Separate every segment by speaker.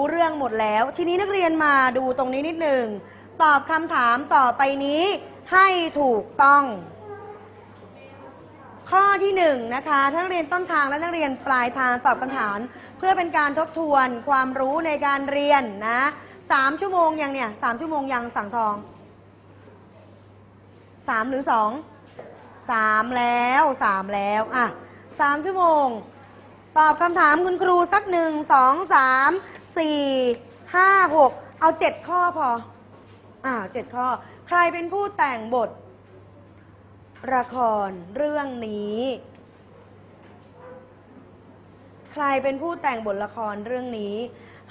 Speaker 1: รู้เรื่องหมดแล้ว ทีนี้นักเรียนมาดูตรงนี้นิดหนึ่ง ตอบคำถามต่อไปนี้ให้ถูกต้อง ข้อที่หนึ่งนะคะทั้งนักเรียนต้นทางและนักเรียนปลายทางตอบคำถาม เพื่อเป็นการทบทวนความรู้ในการเรียนนะสามชั่วโมงยังเนี่ยสามชั่วโมงยังสั่งทองสามหรือสองสามแล้วสามแล้วอะสามชั่วโมง ตอบคำถามคุณครูสักหนึ่งสองสาม สี่ห้าหกเอาเจ็ดข้อพอ อ่าเจ็ดข้อ ใครเป็นผู้แต่งบท ละครเรื่องนี้ ใครเป็นผู้แต่งบทละครเรื่องนี้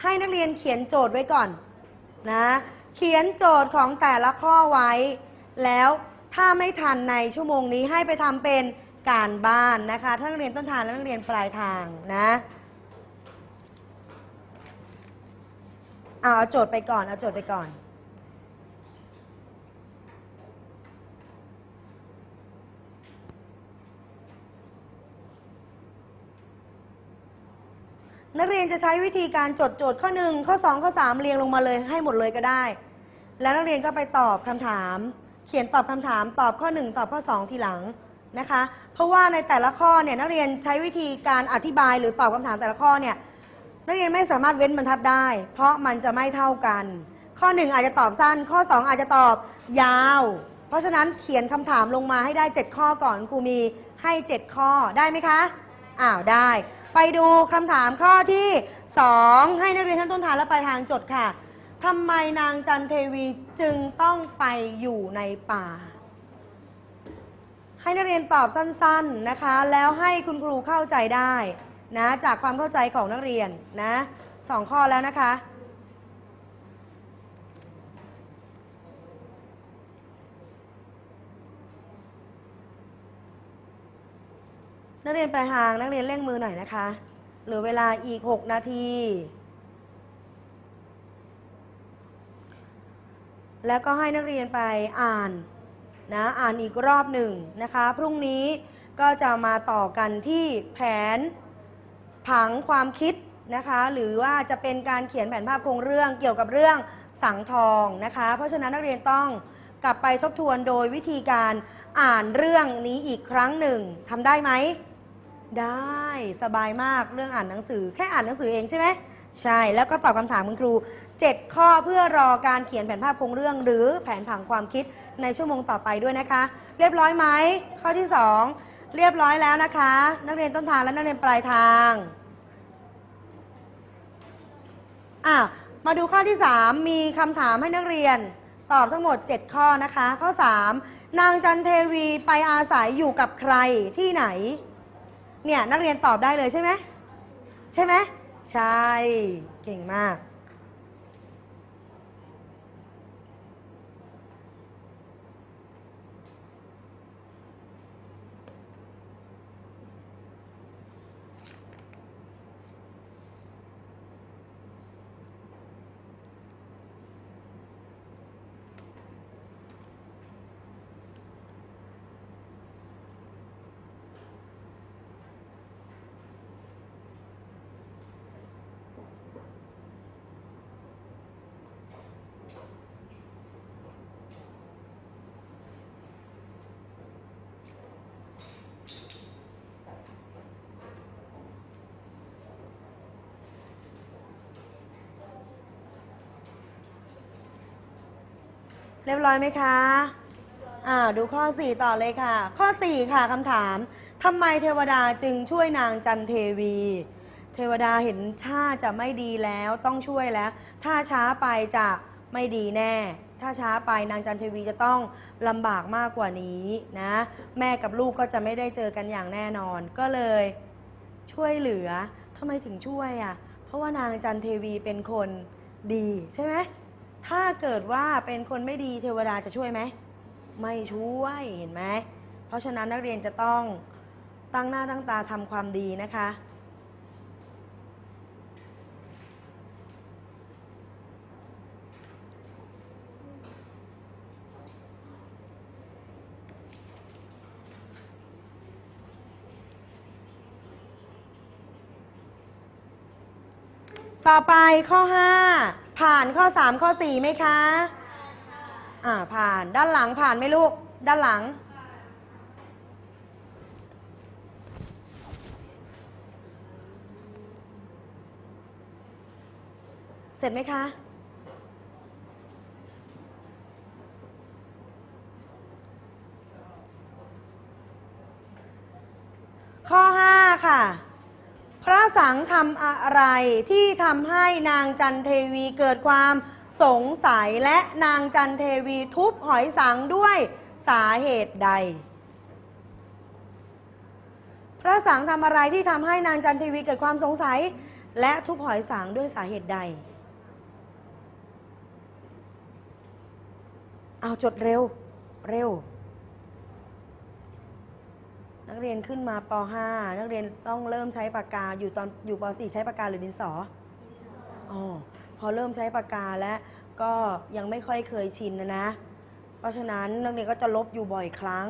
Speaker 1: ให้นักเรียนเขียนโจทย์ไว้ก่อนนะ เขียนโจทย์ของแต่ละข้อไว้ แล้วถ้าไม่ทันในชั่วโมงนี้ให้ไปทำเป็นการบ้านนะคะ ทั้งนักเรียนต้นทางและนักเรียนปลายทางนะ เอาโจทย์ไปก่อน เอาโจทย์ไปก่อน นักเรียนจะใช้วิธีการจดโจทย์ข้อ 1 ข้อ 2 ข้อ 3 เรียงลงมาเลยให้หมดเลยก็ได้ แล้วนักเรียนก็ไปตอบคำถาม เขียนตอบคำถามตอบข้อ 1 ตอบข้อ 2 ทีหลังนะคะ เพราะว่าในแต่ละข้อเนี่ยนักเรียนใช้วิธีการอธิบายหรือตอบคำถามแต่ละข้อเนี่ย นักเรียนไม่สามารถเว้นบรรทัดได้ เพราะมันจะไม่เท่ากัน ข้อ 1 อาจจะตอบสั้น ข้อ 2 อาจจะตอบยาว เพราะฉะนั้นเขียนคำถามลงมาให้ได้ 7 ข้อก่อนครูมีให้ 7 ข้อได้ไหมคะอ้าวได้ ไปดูคำถามข้อที่ 2 ให้นักเรียนท่านต้นทางและปลายทางจดค่ะทำไมนางจันเทวีจึงต้องไปอยู่ในป่า ให้นักเรียนตอบสั้น ๆนะคะ แล้วให้คุณครูเข้าใจได้ นะจากความเข้าใจของนักเรียนนะสองข้อแล้วนะคะ นักเรียนปลายทางนักเรียนเร่งมือหน่อยนะคะเหลือเวลาอีก 6 นาที แล้วก็ให้นักเรียนไปอ่านนะอ่านอีกรอบหนึ่งนะคะ พรุ่งนี้ก็จะมาต่อกันที่แผน ผังความคิดนะคะ หรือว่าจะเป็นการเขียนแผนภาพโครงเรื่องเกี่ยวกับเรื่องสังทองนะคะ เพราะฉะนั้นนักเรียนต้องกลับไปทบทวนโดยวิธีการอ่านเรื่องนี้อีกครั้งหนึ่งทำได้ไหม ได้สบายมากเรื่องอ่านหนังสือ แค่อ่านหนังสือเองใช่ไหมใช่แล้วก็ตอบคำถามคุณครู 7 ข้อเพื่อรอการเขียนแผนภาพโครงเรื่อง หรือแผนผังความคิดในชั่วโมงต่อไปด้วยนะคะ เรียบร้อยไหมข้อที่ 2 เรียบร้อยแล้วนะคะ นักเรียนต้นทางและนักเรียนปลายทาง อะมาดูข้อที่ 3 มีคำถามให้นักเรียน ตอบทั้งหมด 7 ข้อนะคะ ข้อ 3 นางจันเทวีไปอาศัยอยู่กับใครที่ไหน เนี่ยนักเรียนตอบได้เลยใช่ไหมใช่ไหมใช่ เก่งมาก เรียบร้อยไหมคะอ่าดูข้อ 4 ต่อเลยค่ะ ข้อ 4 ค่ะคำถามทำไมเทวดาจึงช่วยนางจันเทวี เทวดาเห็นท่าจะไม่ดีแล้วต้องช่วยแล้ว ถ้าช้าไปจะไม่ดีแน่ ถ้าช้าไปนางจันเทวีจะต้องลำบากมากกว่านี้นะ แม่กับลูกก็จะไม่ได้เจอกันอย่างแน่นอน ก็เลยช่วยเหลือทำไมถึงช่วยอะ เพราะว่านางจันเทวีเป็นคนดีใช่ไหม ถ้าเกิดว่าเป็นคนไม่ดีเทวดาจะช่วยไหม ไม่ช่วยเห็นไหม เพราะฉะนั้นนักเรียนจะต้องตั้งหน้าตั้งตาทำความดีนะคะ ต่อไปข้อ 5 ผ่านข้อ 3 ข้อ 4 ไหมคะอ่าผ่านด้านหลังผ่านไหมลูก ด้านหลัง เสร็จไหมคะ ข้อ 5 ค่ะ พระ สังทำอะไรที่ทำให้นางจันเทวีเกิดความสงสัยและนางจันเทวีทุบหอยสังด้วยสาเหตุใด พระสังทำอะไรที่ทำให้นางจันเทวีเกิดความสงสัย และทุบหอยสังด้วยสาเหตุใด เอาจดเร็ว เร็ว นักเรียนขึ้นมาป .5 นักเรียนต้องเริ่มใช้ปากกาอยู่ตอนอยู่ป .4 ใช้ปากกาหรือดินสออ๋อพอเริ่มใช้ปากกาแล้วก็ยังไม่ค่อยเคยชินนะนะ เพราะฉะนั้นนักเรียนก็จะลบอยู่บ่อยครั้ง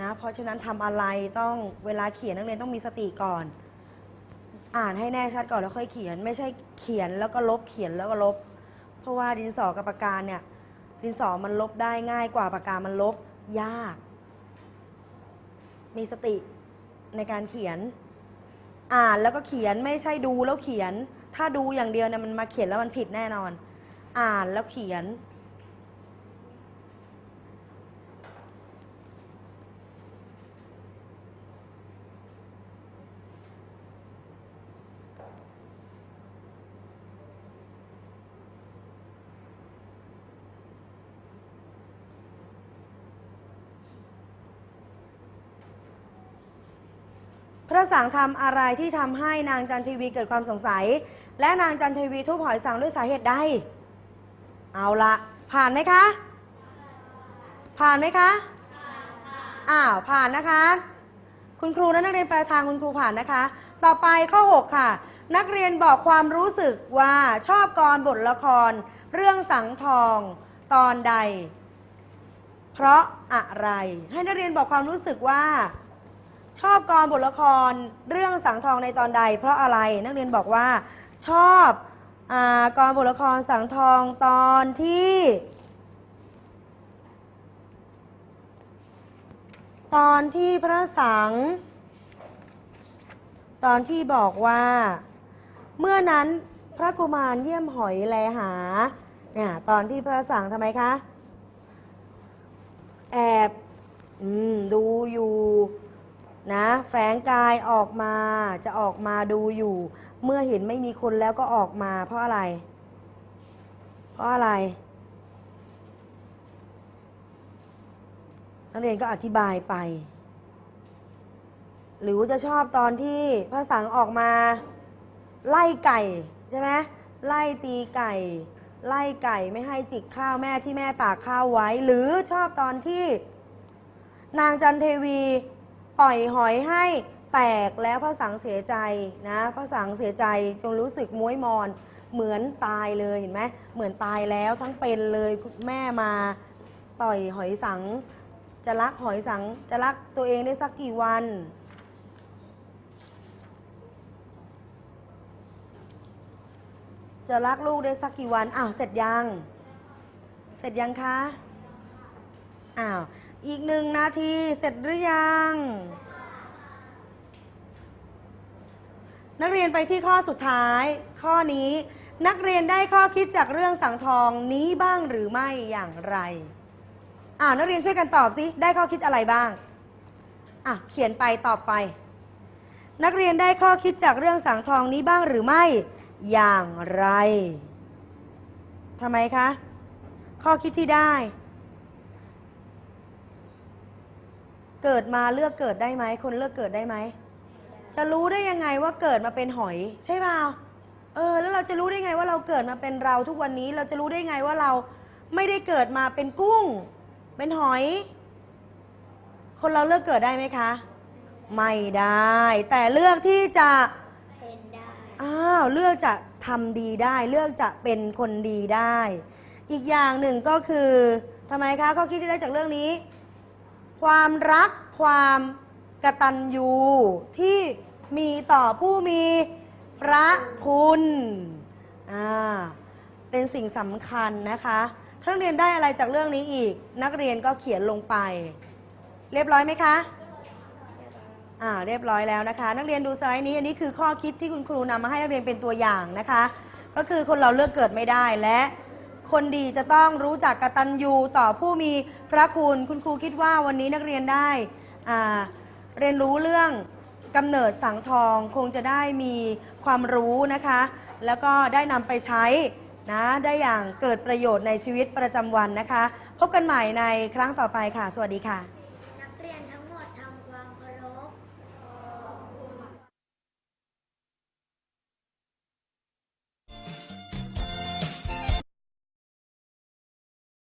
Speaker 1: นะ เพราะฉะนั้นทำอะไรต้องเวลาเขียนนักเรียนต้องมีสติก่อน อ่านให้แน่ชัดก่อนแล้วค่อยเขียน ไม่ใช่เขียนแล้วก็ลบเขียนแล้วก็ลบ เพราะว่าดินสอกับปากกาเนี่ยดินสอมันลบได้ง่ายกว่าปากกามันลบยาก มีสติในการเขียน อ่านแล้วก็เขียนไม่ใช่ดูแล้วเขียน ถ้าดูอย่างเดียวเนี่ยมันมาเขียนแล้วมันผิดแน่นอน อ่านแล้วเขียน พระสังทำอะไรที่ทำให้นางจันทีวีเกิดความสงสัย และนางจันทีวีทุบหอยสังด้วยสาเหตุใด เอาละผ่านไหมคะ ผ่านไหมคะอ้าวผ่านนะคะ คุณครูและนักเรียนปลายทางคุณครูผ่านนะคะ ต่อไปข้อ 6 ค่ะ นักเรียนบอกความรู้สึกว่าชอบกรบทละคร เรื่องสังทองตอนใด เพราะอะไร ให้นักเรียนบอกความรู้สึกว่า ชอบกรบทละครเรื่องสังทองในตอนใด เพราะอะไรนักเรียนบอกว่า ชอบอกรบทละครสังทองตอนที่ ตอนที่พระสัง ตอนที่บอกว่า เมื่อนั้นพระกุมารเยี่ยมหอยแลหาเนี่ยตอนที่พระสังทำไมคะ แอบอดูอยู่ นะ แฝงกายออกมาจะออกมาดูอยู่ เมื่อเห็นไม่มีคนแล้วก็ออกมา เพราะอะไร เพราะอะไร นักเรียนก็อธิบายไป หรือจะชอบตอนที่พระสังออกมา ไล่ไก่ใช่ไหมไล่ตีไก่ ไล่ไก่ไม่ให้จิกข้าวแม่ที่แม่ตากข้าวไว้ หรือชอบตอนที่นางจันเทวี ปล่อยหอยให้แตกแล้วพระสังเสียใจนะพระสังเสียใจจงรู้สึกม้วยมอนเหมือนตายเลยเห็นไหมเหมือนตายแล้วทั้งเป็นเลยแม่มาต่อยหอยสัง จะรักหอยสัง จะรักตัวเองได้สักกี่วันจะรักลูกได้สักกี่วัน อ้าว เสร็จยัง เสร็จยังคะ อ้าว อีกหนึ่งนาทีเสร็จหรือยัง นักเรียนไปที่ข้อสุดท้าย ข้อนี้นักเรียนได้ข้อคิดจากเรื่องสังทองนี้บ้างหรือไม่อย่างไรอ่านักเรียนช่วยกันตอบสิได้ข้อคิดอะไรบ้างอะเขียนไปตอบไป นักเรียนได้ข้อคิดจากเรื่องสังทองนี้บ้างหรือไม่อย่างไรทำไมคะ ข้อคิดที่ได้ เกิดมาเลือกเกิดได้ไหมคนเลือกเกิดได้ไหมจะรู้ได้ยังไงว่าเกิดมาเป็นหอย ใช่เปล่าเออ แล้วเราจะรู้ได้ไงว่าเราเกิดมาเป็นเราทุกวันนี้ เราจะรู้ได้ไงว่าเราไม่ได้เกิดมาเป็นกุ้ง เป็นหอย คนเราเลือกเกิดได้ไหมคะ ไม่ได้ แต่เลือกที่จะ
Speaker 2: เป็นได้
Speaker 1: อ้าวเลือกจะทำดีได้ เลือกจะเป็นคนดีได้ อีกอย่างหนึ่งก็คือทำไมคะข้อคิดที่ได้จากเรื่องนี้ ความรักความกตัญญูที่มีต่อผู้มีพระคุณอ่าเป็นสิ่งสำคัญนะคะถ้านักเรียนได้อะไรจากเรื่องนี้อีก นักเรียนก็เขียนลงไป เรียบร้อยไหมคะอ่าเรียบร้อยแล้วนะคะ นักเรียนดูสไลด์นี้อันนี้คือข้อคิดที่คุณครูนำมาให้นักเรียนเป็นตัวอย่างนะคะ ก็คือคนเราเลือกเกิดไม่ได้และ คนดีจะต้องรู้จักกตัญญูต่อผู้มีพระคุณ คุณครูคิดว่าวันนี้นักเรียนได้อ่าเรียนรู้เรื่องกำเนิดสังทองคงจะได้มีความรู้นะคะ แล้วก็ได้นำไปใช้นะได้อย่างเกิดประโยชน์ในชีวิตประจำวันนะคะ พบกันใหม่ในครั้งต่อไปค่ะ สวัสดีค่ะ